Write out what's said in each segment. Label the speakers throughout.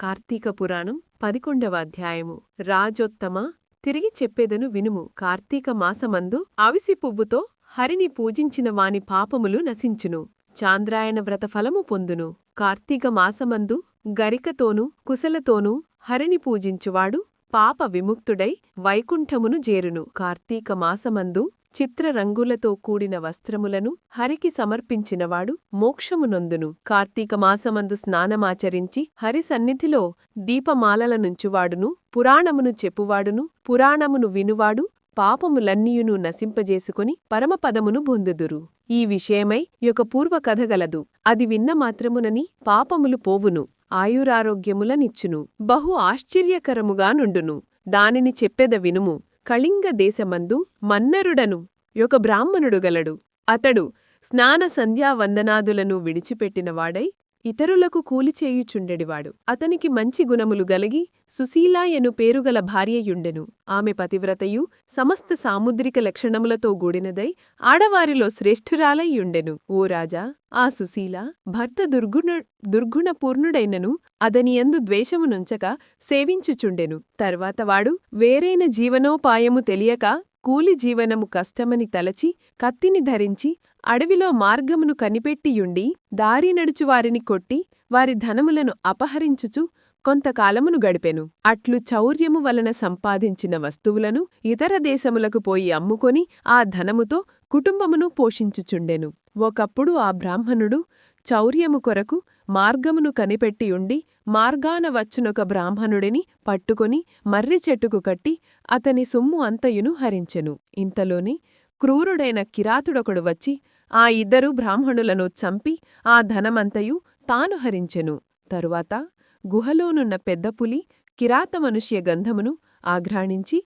Speaker 1: కార్తీక పురాణం పదికొండవ అధ్యాయము. రాజోత్తమ తిరిగి చెప్పేదను వినుము. కార్తీక మాసమందు అవిసి పువ్వుతో హరిని పూజించిన వాని పాపములు నశించును. చాంద్రాయణ వ్రత ఫలము పొందును. కార్తీక మాసమందు గరికతోనూ కుశలతోనూ హరిని పూజించువాడు పాప విముక్తుడై వైకుంఠమును జేరును కార్తీక మాసమందు చిత్రరంగులతో కూడిన వస్త్రములను హరికి సమర్పించినవాడు మోక్షమునొందును. కార్తీక మాసమందు స్నానమాచరించి హరి సన్నిధిలో దీపమాలలనుంచువాడును పురాణమును చెప్పువాడును పురాణమును వినువాడు పాపములన్నీయును నశింపజేసుకుని పరమపదమును బొందుదురు. ఈ విషయమై యొక్క పూర్వకథగలదు అది విన్న మాత్రమునని పాపములు పోవును ఆయురారోగ్యములనిచ్చును. బహు ఆశ్చర్యకరముగా నుండును. దానిని చెప్పెద వినుము. కళింగ దేశమందు మన్నరుడను యొక బ్రాహ్మణుడు గలడు. అతడు స్నాన సంధ్యావందనాదులను విడిచిపెట్టినవాడై ఇతరులకు కూలిచేయుచుండెడివాడు అతనికి మంచి గుణములు గలిగి సుశీలాయను పేరుగల భార్యయుండెను. ఆమె పతివ్రతయు సమస్త సాముద్రిక లక్షణములతో గూడినదై ఆడవారిలో శ్రేష్ఠురాలయ్యుండెను ఓ రాజా ఆ సుశీల భర్త దుర్గుణ దుర్గుణపూర్ణుడైనను అదనియందు ద్వేషమునుంచక సేవించుచుండెను. తర్వాత వాడు వేరైన జీవనోపాయము తెలియక కూలి జీవనము కష్టమని తలచి కత్తిని ధరించి అడవిలో మార్గమును కనిపెట్టియుండి దారి నడుచువారిని కొట్టి వారి ధనములను అపహరించుచు కొంతకాలమును గడిపెను. అట్లు చౌర్యము వలన సంపాదించిన వస్తువులను ఇతర దేశములకు పోయి అమ్ముకొని ఆ ధనముతో కుటుంబమును పోషించుచుండెను. ఒకప్పుడు ఆ బ్రాహ్మణుడు చౌర్యము కొరకు మార్గమును కనిపెట్టియుండి మార్గాన వచ్చునొక బ్రాహ్మణుడిని పట్టుకొని మర్రి చెట్టుకు కట్టి అతని సొమ్ము అంతయును హరించెను. ఇంతలోని క్రూరుడైన కిరాతుడొకడు వచ్చి ఆ ఇద్దరు బ్రాహ్మణులను చంపి ఆ ధనమంతయు తాను హరించెను. తరువాత గుహలోనున్న పెద్దపులి కిరాతమనుష్య గంధమును ఆఘ్రాణించి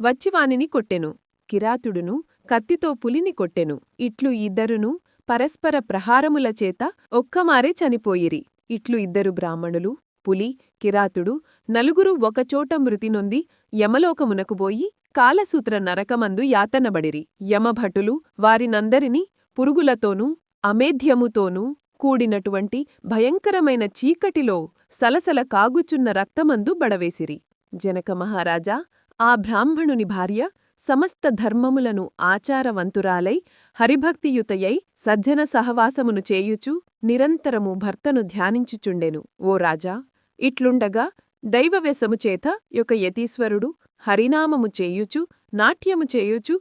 Speaker 1: వచ్చివానిని కొట్టెను. కిరాతుడును కత్తితో పులిని కొట్టెను. ఇట్లు ఇద్దరును పరస్పర ప్రహారములచేత ఒక్కమారే చనిపోయిరి. ఇట్లు ఇద్దరు బ్రాహ్మణులు పులి కిరాతుడు నలుగురు ఒకచోట మృతినొంది యమలోకమునకుబోయి కాలసూత్ర నరకమందు యాతనబడిరి. యమభటులు వారినందరినీ పురుగులతోనూ అమేధ్యముతోనూ కూడినటువంటి భయంకరమైన చీకటిలో సలసల కాగుచున్న రక్తమందు బడవేసిరి. జనక మహారాజా ఆ బ్రాహ్మణుని భార్య సమస్త ధర్మములను ఆచారవంతురాలై హరిభక్తియుతయై సజ్జన సహవాసమును చేయుచు నిరంతరము భర్తను ధ్యానించుచుండెను. ఓ రాజా ఇట్లుండగా దైవవ్యసముచేత యొక్క యతీశ్వరుడు హరినామము చేయుచు నాట్యము చేయుచు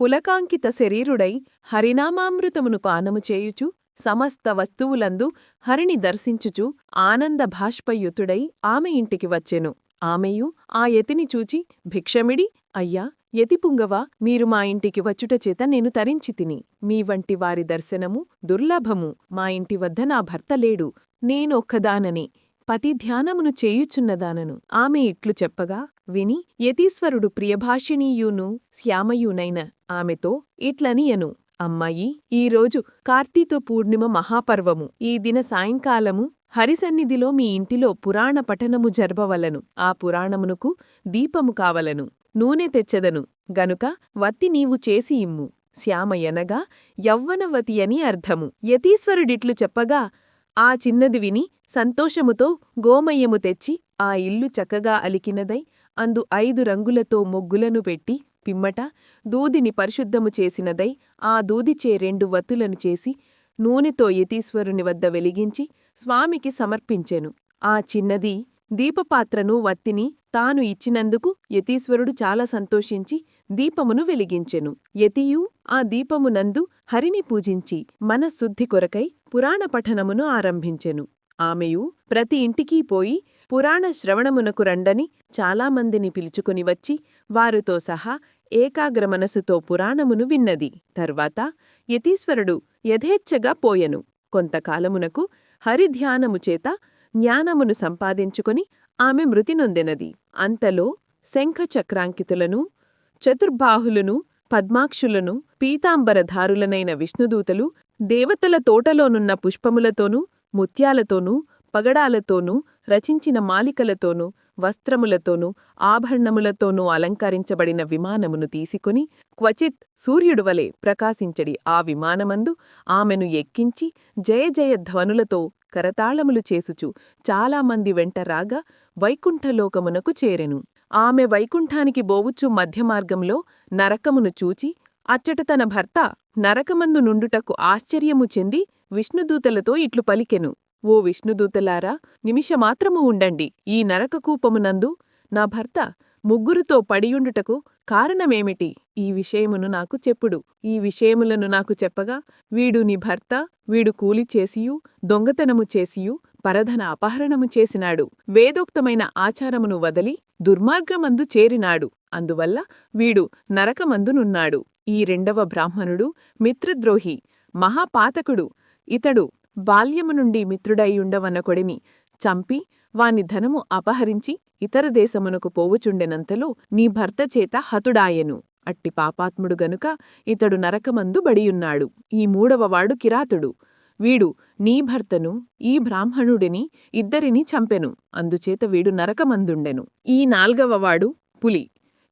Speaker 1: పులకాంకిత శరీరుడై హరినామామృతమును పానము చేయుచు సమస్త వస్తువులందు హరిని దర్శించుచు ఆనంద భాష్పయుతుడై ఆమె ఇంటికి వచ్చెను. ఆమెయు ఆ యతిని చూచి భిక్షమిడి అయ్యా యతిపుంగవా మీరు మా ఇంటికి వచ్చుటచేత నేను తరించితిని మీ వంటి వారి దర్శనము దుర్లభము. మా ఇంటి వద్ద నా భర్త లేడు. నేనొక్కదానని. పతి ధ్యానమును చేయుచున్నదానను. ఆమె ఇట్లు చెప్పగా విని యతీశ్వరుడు ప్రియభాషిణీయును శ్యామయునైన ఆమెతో ఇట్లనియను అమ్మాయి ఈరోజు కార్తీతో పూర్ణిమ మహాపర్వము. ఈ దిన సాయంకాలము హరిసన్నిధిలో మీ ఇంటిలో పురాణ పఠనము జరపవలను. ఆ పురాణమునకు దీపము కావలను. నూనె తెచ్చదను. గనుక వత్తి నీవు చేసి ఇమ్ము. శ్యామయనగా యవ్వనవతి అని అర్థము. యతీశ్వరుడిట్లు చెప్పగా ఆ చిన్నది విని సంతోషముతో గోమయ్యము తెచ్చి ఆ ఇల్లు చక్కగా అలికినదై అందు ఐదు రంగులతో మొగ్గులను పెట్టి పిమ్మట దూదిని పరిశుద్ధము చేసినదై ఆ దూదిచే రెండు వత్తులను చేసి నూనెతో యతీశ్వరుని వద్ద వెలిగించి స్వామికి సమర్పించెను. ఆ చిన్నది దీపపాత్రను వత్తిని తాను ఇచ్చినందుకు యతీశ్వరుడు చాలా సంతోషించి దీపమును వెలిగించెను. యతియు ఆ దీపమునందు హరిని పూజించి మనశుద్ధి కొరకై పురాణ పఠనమును ఆరంభించెను. ఆమెయు ప్రతి ఇంటికీ పోయి పురాణ శ్రవణమునకు రండని చాలామందిని పిలుచుకుని వచ్చి వారితో సహా ఏకాగ్రమనసుతో పురాణమును విన్నది. తర్వాత యతీశ్వరుడు యథేచ్ఛగా పోయెను. కొంతకాలమునకు హరిధ్యానముచేత జ్ఞానమును సంపాదించుకుని ఆమె మృతినొందినది అంతలో శంఖచక్రాంకితులను చతుర్బాహులను పద్మాక్షులను పీతాంబరధారులనైన విష్ణుదూతలు దేవతల తోటలోనున్న పుష్పములతోనూ ముత్యాలతోనూ పగడాలతోనూ రచించిన మాలికలతోనూ వస్త్రములతోనూ ఆభరణములతోనూ అలంకరించబడిన విమానమును తీసుకొని క్వచిత్ సూర్యుడు వలె ప్రకాశించడి ఆ విమానమందు ఆమెను ఎక్కించి జయ జయ ధ్వనులతో కరతాళములు చేసుచు చాలామంది వెంట రాగా వైకుంఠలోకమునకు చేరెను. ఆమె వైకుంఠానికి బోవుచు మధ్యమార్గంలో నరకమును చూచి అచ్చట తన భర్త నరకమందు నుండుటకు ఆశ్చర్యము చెంది విష్ణుదూతలతో ఇట్లు పలికెను. ఓ విష్ణుదూతలారా నిమిషమాత్రము ఉండండి. ఈ నరకకూపమునందు నా భర్త ముగ్గురుతో పడియుండుటకు కారణమేమిటి? ఈ విషయమును నాకు చెప్పుడు. ఈ విషయములను నాకు చెప్పగా వీడు నీ భర్త వీడు కూలి చేసియు దొంగతనము చేసియు పరధన అపహరణము చేసినాడు. వేదోక్తమైన ఆచారమును వదలి దుర్మార్గమందు చేరినాడు. అందువల్ల వీడు నరకమందునున్నాడు. ఈ రెండవ బ్రాహ్మణుడు మిత్రద్రోహి మహాపాతకుడు. ఇతడు బాల్యము నుండి మిత్రుడైయుండవన్న కొడిని చంపి వాని ధనము అపహరించి ఇతర దేశమునకు పోవుచుండెనంతలో నీ భర్త చేత హతుడాయెను. అట్టి పాపాత్ముడు గనుక ఇతడు నరకమందు బడియున్నాడు. ఈ మూడవవాడు కిరాతుడు. వీడు నీ భర్తను ఈ బ్రాహ్మణుడిని ఇద్దరిని చంపెను. అందుచేత వీడు నరకమందుండెను. ఈ నాల్గవవాడు పులి.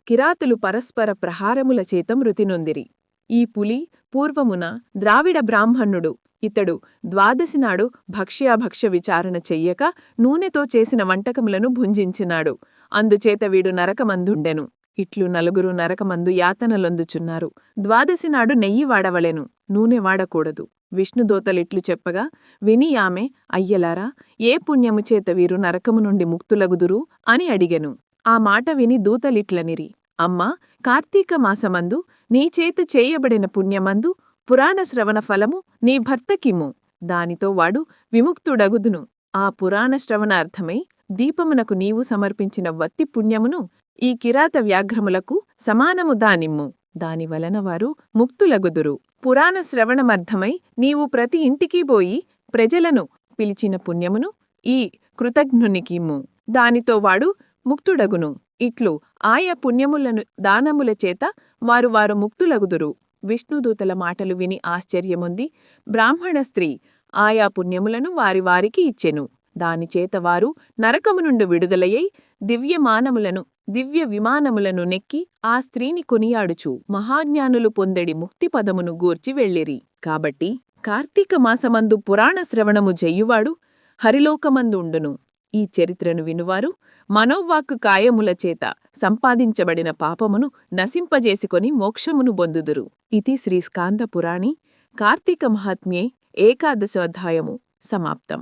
Speaker 1: కిరాతులు పరస్పర ప్రహారముల చేత మృతినొందిరి ఈ పులి పూర్వమున ద్రావిడ బ్రాహ్మణుడు. ఇతడు ద్వాదశినాడు భక్ష్యాభక్ష్య విచారణ చెయ్యక నూనెతో చేసిన వంటకములను భుంజించినాడు. అందుచేత వీడు నరకమందుండెను. ఇట్లు నలుగురు నరకమందు యాతనలొందుచున్నారు. ద్వాదశినాడు నెయ్యి వాడవలెను. నూనె వాడకూడదు. విష్ణుదోతలిట్లు చెప్పగా విని ఆమె అయ్యలారా ఏ పుణ్యము చేత వీరు నరకము నుండి ముక్తులగుదురు? అని అడిగెను. ఆ మాట విని దూతలిట్లనిరి అమ్మా కార్తీక మాసమందు నీచేత చేయబడిన పుణ్యమందు పురాణ శ్రవణ ఫలము నీ భర్తకిమ్ము. దానితో వాడు విముక్తుడగుదును. ఆ పురాణ శ్రవణార్థమై దీపమునకు నీవు సమర్పించిన వత్తి పుణ్యమును ఈ కిరాత వ్యాఘ్రములకు సమానము దానిమ్ము. దానివలన వారు ముక్తులగుదురు. పురాణ శ్రవణమర్థమై నీవు ప్రతి ఇంటికి పోయి ప్రజలను పిలిచిన పుణ్యమును ఈ కృతజ్ఞునికిమ్ము. దానితో వాడు ముక్తుడగును. ఇట్లు ఆయా పుణ్యములను దానముల చేత వారు వారు ముక్తులగుదురు. విష్ణుదూతల మాటలు విని ఆశ్చర్యముంది బ్రాహ్మణ స్త్రీ ఆయా పుణ్యములను వారి వారికి ఇచ్చెను. దానిచేత వారు నరకము నుండి విడుదలయ్యై దివ్యమానములను దివ్య విమానములను నెక్కి ఆ స్త్రీని కొనియాడుచు మహాజ్ఞానులు పొందెడి ముక్తిపదమును గూర్చి వెళ్ళిరి. కాబట్టి కార్తీక మాసమందు పురాణ శ్రవణము జెయ్యువాడు హరిలోకమందుండును. ఈ చరిత్రను వినువారు మనోవాక్కు కాయముల చేత సంపాదించబడిన పాపమును నశింపజేసుకొని మోక్షమును బొందుదురు. ఇది శ్రీ స్కాంద పురాణి కార్తీక మహాత్మ్యే ఏకాదశోధ్యాయము సమాప్తం.